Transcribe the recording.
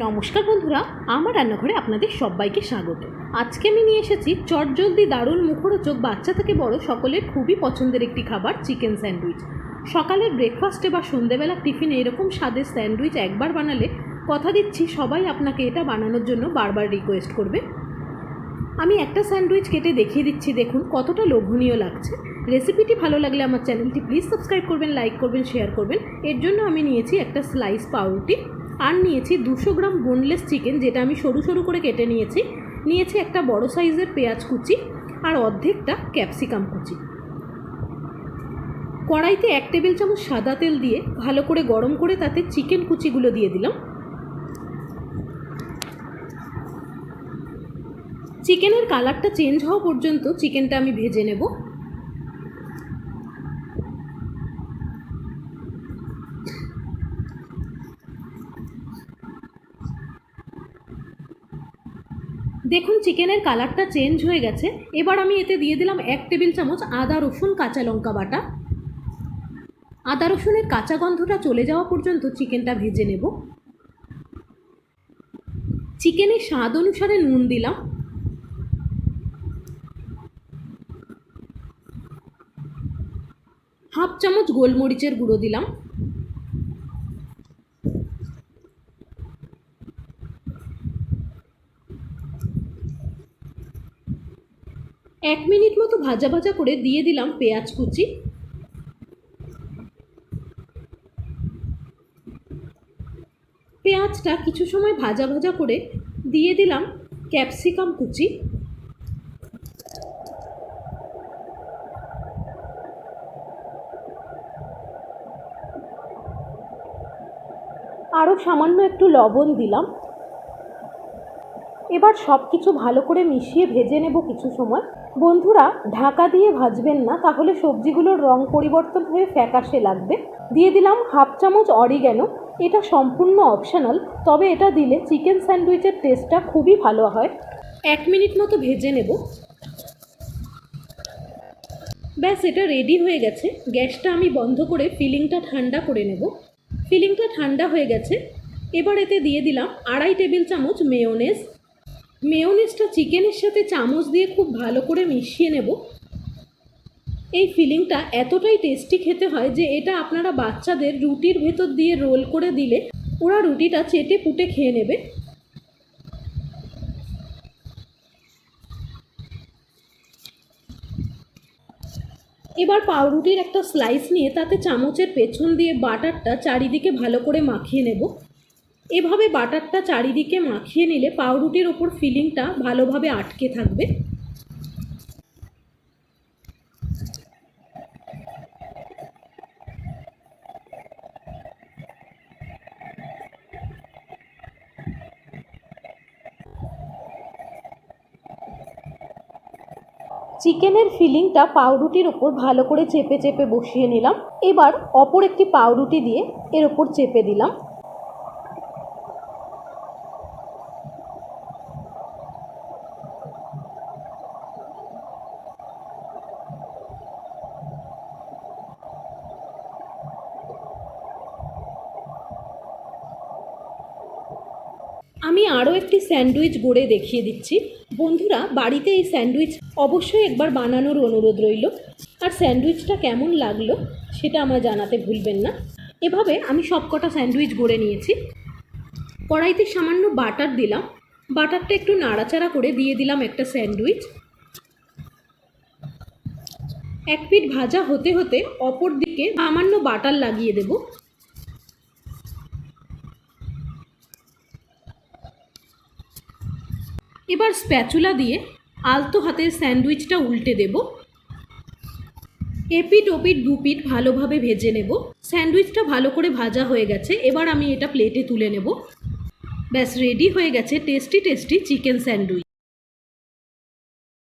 নমস্কার বন্ধুরা, আমার রান্নাঘরে আপনাদের সবাইকে স্বাগত। আজকে আমি নিয়ে এসেছি চটজলদি দারুণ মুখরোচক, বাচ্চা থেকে বড় সকলের খুবই পছন্দের একটি খাবার, চিকেন স্যান্ডউইচ। সকালের ব্রেকফাস্টে বা সন্ধেবেলা টিফিনে এরকম স্বাদের স্যান্ডউইচ একবার বানালে, কথা দিচ্ছি, সবাই আপনাকে এটা বানানোর জন্য বারবার রিকোয়েস্ট করবে। আমি একটা স্যান্ডউইচ কেটে দেখিয়ে দিচ্ছি, দেখুন কতটা লোভনীয় লাগছে। রেসিপিটি ভালো লাগলে আমার চ্যানেলটি প্লিজ সাবস্ক্রাইব করবেন, লাইক করবেন, শেয়ার করবেন। এর জন্য আমি নিয়েছি একটা স্লাইস পাউরুটি। আর নিয়েছি দুশো গ্রাম বোনলেস চিকেন যেটা আমি সরু সরু করে কেটে নিয়েছি। নিয়েছি একটা বড় সাইজের পেঁয়াজ কুচি আর অর্ধেকটা ক্যাপসিকাম কুচি। কড়াইতে এক টেবিল চামচ সাদা তেল দিয়ে ভালো করে গরম করে তাতে চিকেন কুচিগুলো দিয়ে দিলাম। চিকেনের কালারটা চেঞ্জ হওয়া পর্যন্ত চিকেনটা আমি ভেজে নেব। দেখুন, চিকেনের কালারটা চেঞ্জ হয়ে গেছে। এবার আমি এতে দিয়ে দিলাম এক টেবিল চামচ আদা, রসুন, কাঁচা লঙ্কা বাটা। আদা, রসুনের কাঁচা গন্ধটা চলে যাওয়া পর্যন্ত চিকেনটা ভেজে নেব। চিকেনের স্বাদ অনুসারে নুন দিলাম। হাফ চামচ গোলমরিচের গুঁড়ো দিলাম। এক মিনিট মতো ভাজা ভাজা করে দিয়ে দিলাম পেঁয়াজ কুচি। পেঁয়াজটা কিছু সময় ভাজা ভাজা করে দিয়ে দিলাম ক্যাপসিকাম কুচি। আরও সামান্য একটু লবণ দিলাম। এবার সব কিছু ভালো করে মিশিয়ে ভেজে নেব কিছু সময়। বন্ধুরা, ঢাকা দিয়ে ভাজবেন না, তাহলে সবজিগুলোর রং পরিবর্তন হয়ে ফ্যাকাশে লাগবে। দিয়ে দিলাম হাফ চামচ অরিগ্যানো, এটা সম্পূর্ণ অপশনাল, তবে এটা দিলে চিকেন স্যান্ডউইচের টেস্টটা খুবই ভালো হয়। এক মিনিট মতো ভেজে নেব। ব্যাস, এটা রেডি হয়ে গেছে। গ্যাসটা আমি বন্ধ করে ফিলিংটা ঠান্ডা করে নেব। ফিলিংটা ঠান্ডা হয়ে গেছে। এবার এতে দিয়ে দিলাম আড়াই টেবিল চামচ মেয়োনেজ মেয়োনেজটা চিকেনের সাথে চামচ দিয়ে খুব ভালো করে মিশিয়ে নেব। এই ফিলিংটা এতটাই টেস্টি খেতে হয় যে এটা আপনারা বাচ্চাদের রুটির ভেতর দিয়ে রোল করে দিলে ওরা রুটিটা চেটে পুটে খেয়ে নেবে। এবার পাউরুটির একটা স্লাইস নিয়ে তাতে চামচের পেছন দিয়ে বাটারটা চারিদিকে ভালো করে মাখিয়ে নেব। এভাবে বাটারটা চারিদিকে মাখিয়ে নিলে পাউরুটির ওপর ফিলিংটা ভালোভাবে আটকে থাকবে। চিকেনের ফিলিংটা পাউরুটির ওপর ভালো করে চেপে চেপে বসিয়ে নিলাম। এবার অপর একটি পাউরুটি দিয়ে এর ওপর চেপে দিলাম। আমি আরও একটি স্যান্ডউইচ গড়ে দেখিয়ে দিচ্ছি। বন্ধুরা, বাড়িতে এই স্যান্ডউইচ অবশ্যই একবার বানানোর অনুরোধ রইল। আর স্যান্ডউইচটা কেমন লাগল সেটা আমার জানাতে ভুলবেন না। এভাবে আমি সবকটা স্যান্ডউইচ গড়ে নিয়েছি। কড়াইতে সামান্য বাটার দিলাম। বাটারটা একটু নাড়াচাড়া করে দিয়ে দিলাম একটা স্যান্ডউইচ। এক পিঠ ভাজা হতে হতে অপর দিকে সামান্য বাটার লাগিয়ে দেবো। এবার স্প্যাচুলা দিয়ে আলতো হাতের স্যান্ডউইচটা উল্টে দেব। এপিট ওপিট দুপিট ভালোভাবে ভেজে নেব। স্যান্ডউইচটা ভালো করে ভাজা হয়ে গেছে, এবার আমি এটা প্লেটে তুলে নেব। ব্যাস, রেডি হয়ে গেছে টেস্টি টেস্টি চিকেন স্যান্ডউইচ।